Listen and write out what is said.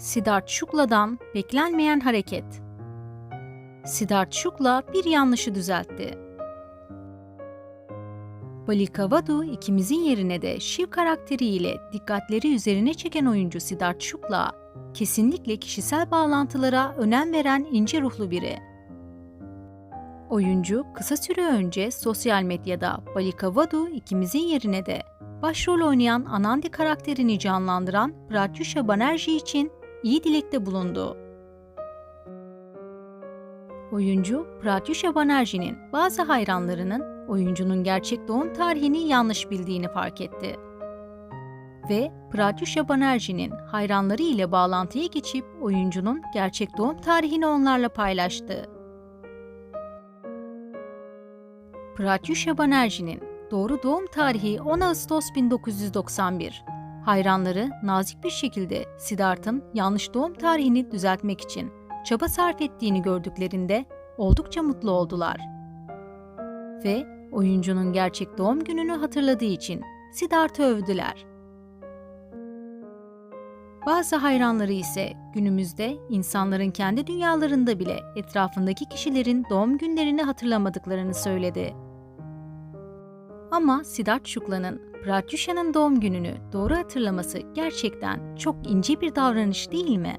Siddharth Shukla'dan beklenmeyen hareket. Siddharth Shukla bir yanlışı düzeltti. Balika Vadu ikimizin yerine de Shiv karakteriyle dikkatleri üzerine çeken oyuncu Siddharth Shukla, kesinlikle kişisel bağlantılara önem veren ince ruhlu biri. Oyuncu kısa süre önce sosyal medyada Balika Vadu ikimizin yerine de başrol oynayan Anandi karakterini canlandıran Pratyusha Banerjee için iyi dilekte bulundu. Oyuncu Pratyusha Banerjee'nin bazı hayranlarının oyuncunun gerçek doğum tarihini yanlış bildiğini fark etti. Ve Pratyusha Banerjee'nin hayranları ile bağlantıya geçip oyuncunun gerçek doğum tarihini onlarla paylaştı. Pratyusha Banerjee'nin doğru doğum tarihi 10 Ağustos 1991. Hayranları nazik bir şekilde Siddharth'ın yanlış doğum tarihini düzeltmek için çaba sarf ettiğini gördüklerinde oldukça mutlu oldular. Ve oyuncunun gerçek doğum gününü hatırladığı için Siddharth'ı övdüler. Bazı hayranları ise günümüzde insanların kendi dünyalarında bile etrafındaki kişilerin doğum günlerini hatırlamadıklarını söyledi. Ama Siddharth Shukla'nın Pratyusha'nın doğum gününü doğru hatırlaması gerçekten çok ince bir davranış değil mi?